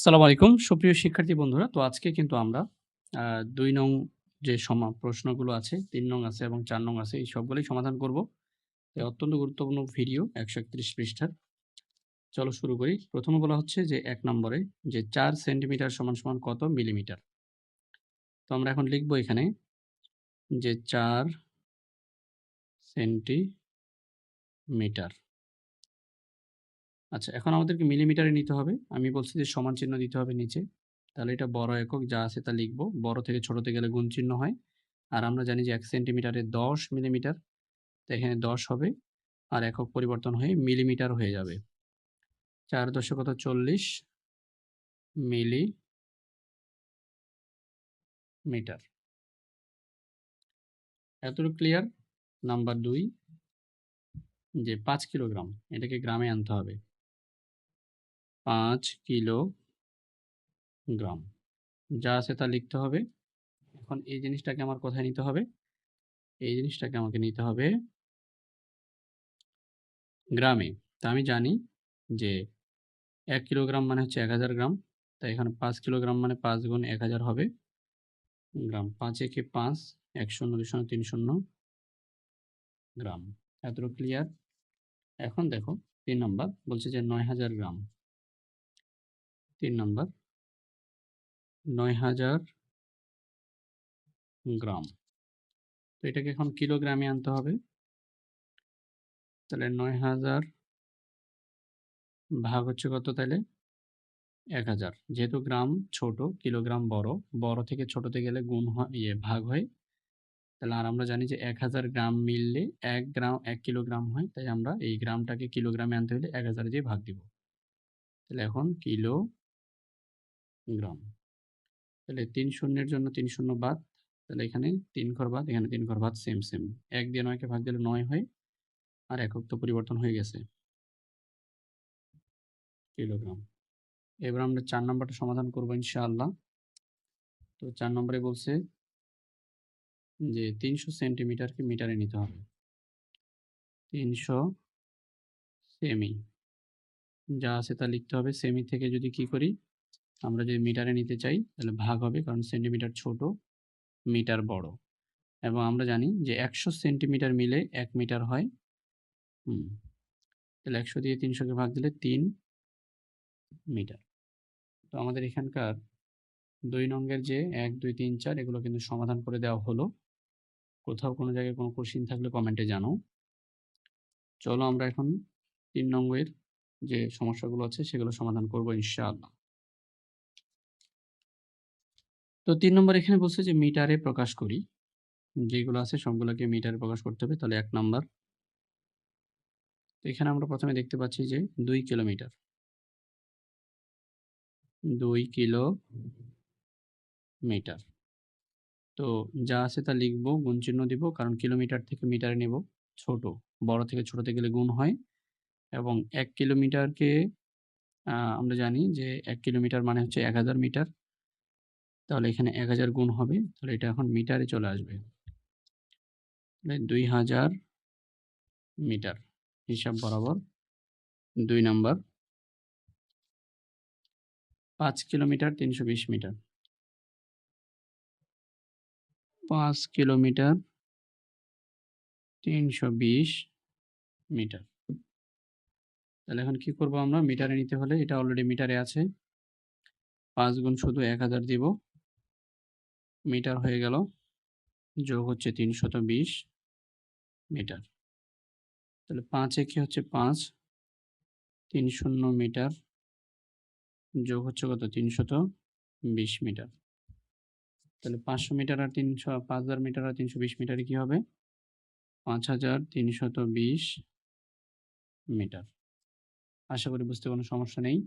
আসসালামু আলাইকুম। সুপ্রিয় শিক্ষার্থী বন্ধুরা, তো আজকে কিন্তু আমরা দুই নং যে সমা, প্রশ্নগুলো আছে, তিন নং আছে এবং চার নং আছে, এই সবগুলোই সমাধান করব। অত্যন্ত গুরুত্বপূর্ণ ভিডিও, একশো একত্রিশ পৃষ্ঠার। চলো শুরু করি। প্রথমে বলা হচ্ছে যে, এক নম্বরে যে চার সেন্টিমিটার সমান সমান কত মিলিমিটার? তো আমরা এখন লিখব এখানে যে চার সেন্টিমিটার। আচ্ছা এখন আমাদেরকে মিলিমিটারে নিতে হবে। আমি বলছি যে সমান চিহ্ন দিতে হবে নিচে। তাহলে এটা বড় একক, যা আছে তা লিখব। বড় থেকে ছোটতে গেলে গুণ চিহ্ন হয়। আর আমরা জানি যে এক সেন্টিমিটারে দশ মিলিমিটার তো এখানে দশ হবে। আর একক পরিবর্তন হয়ে মিলিমিটার হয়ে যাবে। চার দশকত চল্লিশ মিলি মিটার। এতটুকু ক্লিয়ার নাম্বার দুই, যে পাঁচ কিলোগ্রাম, এটাকে গ্রামে আনতে হবে। পাঁচ কিলো গ্রাম যা আছে তা লিখতে হবে। এখন এই জিনিসটাকে আমার কোথায় নিতে হবে? এই জিনিসটাকে আমাকে নিতে হবে গ্রামে। তা আমি জানি যে এক কিলোগ্রাম মানে হচ্ছে এক হাজার গ্রাম। তাই এখানে পাঁচ কিলোগ্রাম মানে পাঁচ গুণ এক হাজার হবে। গ্রাম পাঁচ একে পাঁচ এক শূন্য, দুই শূন্য, তিন শূন্য গ্রাম। এতটুকু ক্লিয়ার এখন দেখো, তিন নম্বর বলছে যে নয় হাজার গ্রাম। তিন নম্বর। নয় হাজার গ্রাম। তো এটাকে এখন কিলোগ্রামে আনতে হবে। তাহলে নয় হাজার ভাগ হচ্ছে কত তাহলে এক হাজার। যেহেতু গ্রাম ছোট, কিলোগ্রাম বড় বড় থেকে ছোটতে গেলে গুণ হয় ইয়ে ভাগ হয়। তাহলে আর আমরা জানি যে এক হাজার গ্রাম মিললে এক গ্রাম, এক কিলোগ্রাম হয়, তাই আমরা এই গ্রামটাকে কিলোগ্রামে আনতে হলে এক হাজার দিয়ে ভাগ দিব। তাহলে এখন কিলো গ্রাম। তাহলে তিন শূন্যের জন্য তিন শূন্য বাদ তাহলে এখানে তিন ঘর বাদ এখানে তিন ঘর বাদ সেম সেম এক দিয়ে নয়কে ভাগ দিলে নয় হয় আর একক তো পরিবর্তন হয়ে গেছে। কিলোগ্রাম। এবার আমরা চার নম্বরটা সমাধান করব ইনশাআল্লাহ। তো চার নম্বরে বলছে যে তিনশো সেন্টিমিটারকে মিটারে নিতে হবে। তিনশো সেমি। যা আছে তা লিখতে হবে। সেমি থেকে যদি কি করি? আমরা যদি মিটারে নিতে চাই, তাহলে ভাগ হবে কারণ সেন্টিমিটার ছোট, মিটার বড়। এবং আমরা জানি যে একশো সেন্টিমিটার মিলে এক মিটার হয়, হুম, তাহলে একশো দিয়ে তিনশোকে ভাগ দিলে তিন মিটার। তো আমাদের এখানকার দুই নঙ্গের যে এক, দুই, তিন, চার, এগুলো কিন্তু সমাধান করে দেওয়া হলো। কোথাও কোনো জায়গায় কোনো কোশ্চিন থাকলে কমেন্টে জানো চলো আমরা এখন তিন নম্বরের যে সমস্যাগুলো আছে, সেগুলো সমাধান করব ইনশাআল্লাহ। তো তিন নম্বর এখানে বলছে যে, মিটারে প্রকাশ করি। যেগুলো আছে সবগুলোকে মিটারে প্রকাশ করতে হবে, তাহলে এক নাম্বার। এখানে আমরা প্রথমে দেখতে পাচ্ছি যে, দুই কিলোমিটার। দুই কিলো মিটার তো যা আছে তা লিখব, গুণ চিহ্ন দিব, কারণ কিলোমিটার থেকে মিটারে নেব ছোট। বড় থেকে ছোটতে গেলে গুণ হয়। এবং এক কিলোমিটারকে আমরা জানি যে, এক কিলোমিটার মানে হচ্ছে এক হাজার মিটার। তাহলে এখানে এক হাজার গুণ হবে। তাহলে এটা এখন মিটারে চলে আসবে। দুই হাজার মিটার হিসাব বরাবর। দুই নাম্বার পাঁচ কিলোমিটার তিনশো বিশ মিটার পাঁচ কিলোমিটার তিনশো বিশ মিটার তাহলে এখন কি করব আমরা? মিটারে নিতে হলে এটা অলরেডি মিটারে আছে। পাঁচ গুণ শুধু এক হাজার দিব। মিটার হয়ে গেল। যোগ হচ্ছে তিনশত বিশ মিটার। তাহলে পাঁচ একে হচ্ছে পাঁচ। তিন শূন্য মিটার। যোগ হচ্ছে কত? তিনশত বিশ মিটার। তাহলে পাঁচশো মিটার আর তিনশো, পাঁচ হাজার মিটার আর তিনশো বিশ মিটারে কি হবে? পাঁচ হাজার তিনশত বিশ মিটার। আশা করি বুঝতে কোনো সমস্যা নেই।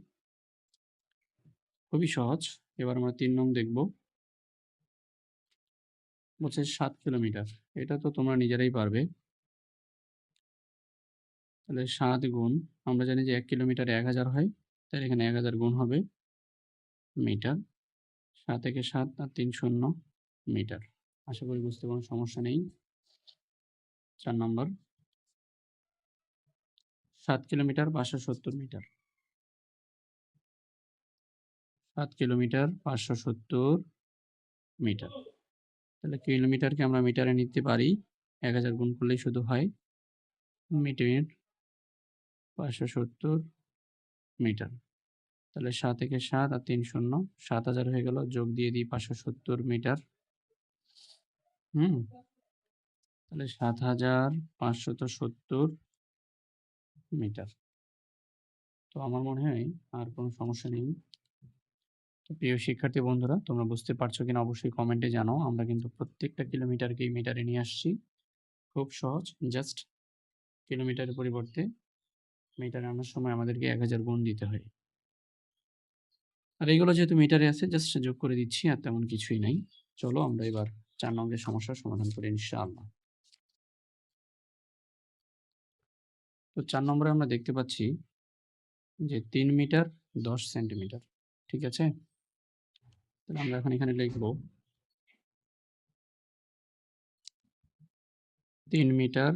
খুবই সহজ। এবার আমরা তিন নং দেখব। বলছে সাত কিলোমিটার। এটা তো তোমরা নিজেরাই পারবে। তাহলে সাত গুণ, আমরা জানি যে এক কিলোমিটার এক হাজার হয়, তাহলে এখানে এক হাজার গুণ হবে মিটার। সাত থেকে সাত, আর তিন শূন্য মিটার। আশা করি বুঝতে কোনো সমস্যা নেই। চার নম্বর। সাত কিলোমিটার পাঁচশো সত্তর মিটার। সাত কিলোমিটার পাঁচশো সত্তর মিটার। তাহলে কিলোমিটারকে আমরা মিটারে নিতে পারি। এক হাজার গুণ করলেই শুধু হয় মিটার পাঁচশো সত্তর মিটার। তাহলে সাত থেকে সাত আর তিন শূন্য, সাত হাজার হয়ে গেল, যোগ দিয়ে দিই পাঁচশো সত্তর মিটার। হুম? তাহলে সাত হাজার পাঁচশত সত্তর মিটার। তো আমার মনে হয় আর কোনো সমস্যা নেই। প্রিয় শিক্ষার্থী বন্ধুরা, তোমরা বুঝতে পারছ কিনা অবশ্যই কমেন্টে জানাও। আমরা কিন্তু প্রত্যেকটা কিলোমিটারকেই মিটারে নিয়ে আসছি। খুব সহজ জাস্ট কিলোমিটারের পরিবর্তে মিটারে আনার সময় আমাদেরকে এক হাজার গুণ দিতে হয়। আর এইগুলো যেহেতু মিটারে আছে জাস্ট যোগ করে দিচ্ছি আর তেমন কিছুই নাই। চলো আমরা এবার চার নম্বরের সমস্যার সমাধান করি ইনশাআল্লাহ। তো চার নম্বরে আমরা দেখতে পাচ্ছি যে তিন মিটার দশ সেন্টিমিটার, ঠিক আছে? তাহলে আমরা এখন এখানে লিখব তিন মিটার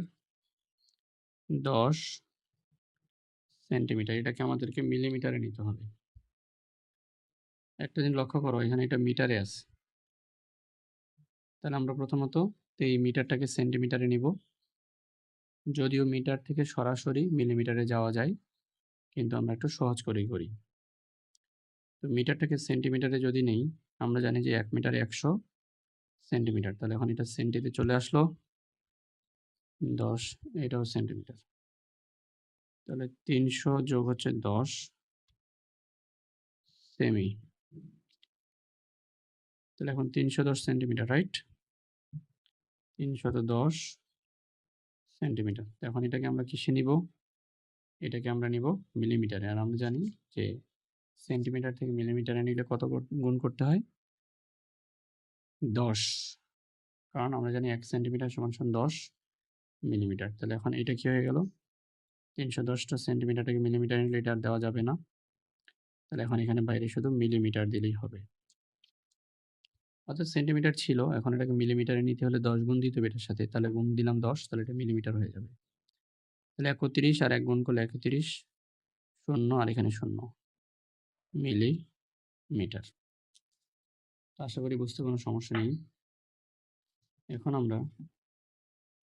দশ সেন্টিমিটার। এটাকে আমাদেরকে মিলিমিটারে নিতে হবে। একটা জিনিস লক্ষ্য করো, এখানে এটা মিটারে আছে। তাহলে আমরা প্রথমত এই মিটারটাকে সেন্টিমিটারে নিব। যদিও মিটার থেকে সরাসরি মিলিমিটারে যাওয়া যায়, কিন্তু আমরা একটু সহজ করেই করি। তো মিটারটাকে সেন্টিমিটারে যদি নেই, আমরা জানি যে এক মিটারে একশো সেন্টিমিটার। তাহলে এখন এটা সেন্টিতে চলে আসলো দশ, এটাও সেন্টিমিটার। তাহলে তিনশো যোগ হচ্ছে দশ সেমি। তাহলে এখন তিনশো দশ সেন্টিমিটার, রাইট? তিনশত দশ সেন্টিমিটার। এখন এটাকে আমরা কিসে নিব? এটাকে আমরা নিব মিলিমিটারে। আর আমরা জানি যে সেন্টিমিটার থেকে মিলিমিটারে নিলে কত গুণ করতে হয়? দশ। কারণ আমরা জানি এক সেন্টিমিটার সমান সমান দশ মিলিমিটার। তাহলে এখন এটা কি হয়ে গেল? তিনশো দশটা সেন্টিমিটার থেকে মিলিমিটার আর দেওয়া যাবে না। তাহলে এখন এখানে বাইরে শুধু মিলিমিটার দিলেই হবে। অর্থাৎ সেন্টিমিটার ছিল, এখন এটাকে মিলিমিটারে নিতে হলে দশ গুণ দিতে হবে এটার সাথে। তাহলে গুণ দিলাম দশ, তাহলে এটা মিলিমিটার হয়ে যাবে। তাহলে একত্রিশ আর এক গুণ করলে একত্রিশ, শূন্য আর এখানে শূন্য। মিলিমিটার আশা করি বুঝতে কোনো সমস্যা নেই। এখন আমরা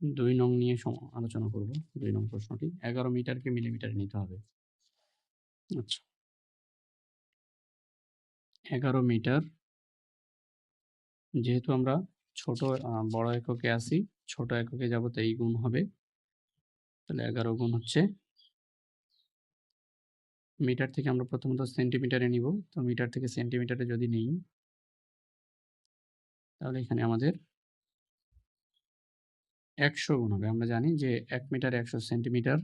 দুই নং নিয়ে আলোচনা করব, দুই নং প্রশ্নটি। এগারো মিটারকে মিলিমিটারে নিতে হবে। আচ্ছা। এগারো মিটার, যেহেতু আমরা ছোট বড় এককে আসি ছোট এককে যাব তো এই গুণ হবে। তাহলে এগারো গুণ হচ্ছে মিটার থেকে আমরা প্রথমত সেন্টিমিটারে নিব। তো মিটার থেকে সেন্টিমিটারে যদি নিই তাহলে এখানে আমাদের একশো গুণ হবে। আমরা জানি যে এক মিটার একশো সেন্টিমিটার,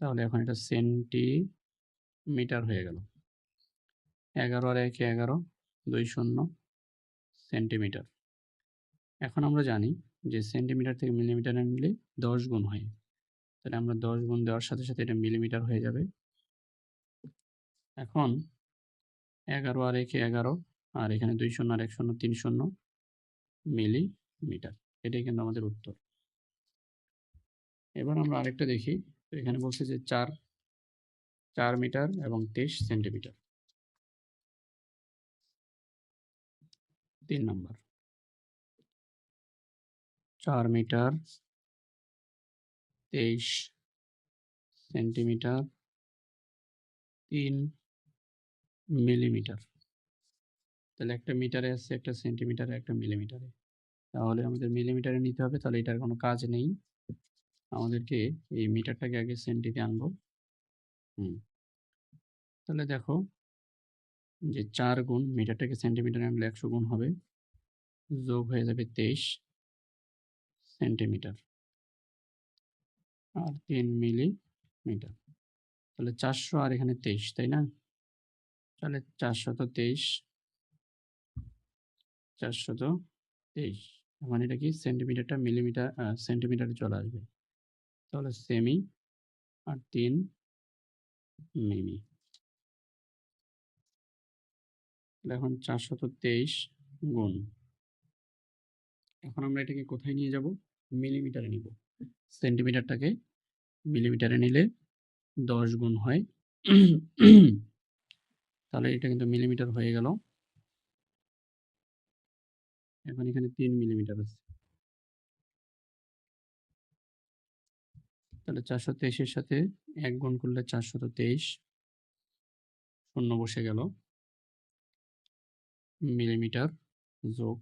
তাহলে এখন এটা সেন্টিমিটার হয়ে গেল। এগারো আর একে, এগারো, দুই শূন্য সেন্টিমিটার। এখন আমরা জানি যে সেন্টিমিটার থেকে মিলিমিটারে নিলে দশ গুণ হয়। তাহলে আমরা দশ গুণ দেওয়ার সাথে সাথে এটা মিলিমিটার হয়ে যাবে। এখন এগারো আর একে এগারো, আর এখানে দুই শূন্য আর এক শূন্য, তিন শূন্য মিলিমিটার। এটাই কিন্তু আমাদের উত্তর। এবার আমরা আরেকটা দেখি। তো এখানে বলছে যে চার চার মিটার এবং তেইশ সেন্টিমিটার। তিন নম্বর। চার মিটার, তেইশ সেন্টিমিটার, তিন মিলিমিটার। তাহলে একটা মিটারে আসছে একটা সেন্টিমিটারে, একটা মিলিমিটারে। তাহলে আমাদের মিলিমিটারে নিতে হবে, তাহলে এটার কোনো কাজ নেই। আমাদেরকে এই মিটারটাকে আগে সেন্টিতে আনব। হুম। তাহলে দেখো, যে চার গুণ মিটারটাকে সেন্টিমিটারে আনলে একশো গুণ হবে। যোগ হয়ে যাবে তেইশ সেন্টিমিটার। আর তিন মিলিমিটার। তাহলে চারশো আর এখানে তেইশ, তাই না? তাহলে চারশত তেইশ। চারশত তেইশ। মানে এটা কি? সেন্টিমিটারটা মিলিমিটার সেন্টিমিটারে চলে আসবে। তাহলে সেমি আর তিন মিমি। এখন চারশত তেইশ গুণ। এখন আমরা এটাকে কোথায় নিয়ে যাব? মিলিমিটারে নিব। সেন্টিমিটারটাকে মিলিমিটারে নিলে দশ গুণ হয়। তাহলে এটা কিন্তু মিলিমিটার হয়ে গেল। এখন এখানে তিন মিলিমিটার আছে। তাহলে চারশো তেইশের সাথে এক গুণ করলে চারশত তেইশ। শূন্য বসে গেল। মিলিমিটার যোগ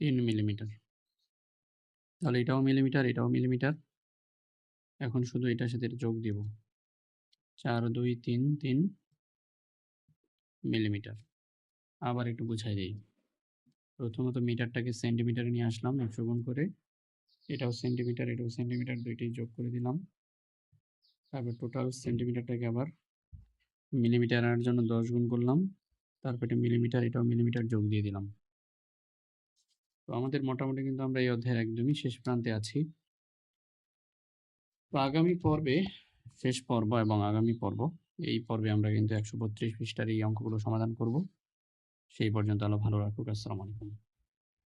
তিন মিলিমিটার। তাহলে এটাও মিলিমিটার এটাও মিলিমিটার। এখন শুধু এটার সাথে যোগ দিব। চার দুই তিন তিন মিলিমিটার। আবার একটু বুঝাই দিই। প্রথমত মিটারটাকে সেন্টিমিটারে নিয়ে আসলাম একশো গুণ করে। এটাও সেন্টিমিটার এটাও সেন্টিমিটার দুইটাই যোগ করে দিলাম। তারপর টোটাল সেন্টিমিটারটাকে আবার মিলিমিটার আনার জন্য দশ গুণ করলাম। তারপর এটা মিলিমিটার, এটাও মিলিমিটার যোগ দিয়ে দিলাম। তো আমাদের মোটামুটি কিন্তু আমরা এই অধ্যায়ের একদমই শেষ প্রান্তে আছি। তো আগামী পর্বে, শেষ পর্ব এবং আগামী পর্ব এই পর্বে আমরা কিন্তু একশো বত্রিশ পৃষ্ঠার এই অঙ্কগুলো সমাধান করব। সেই পর্যন্ত আলো ভালো রাখুক। আসসালামু আলাইকুম।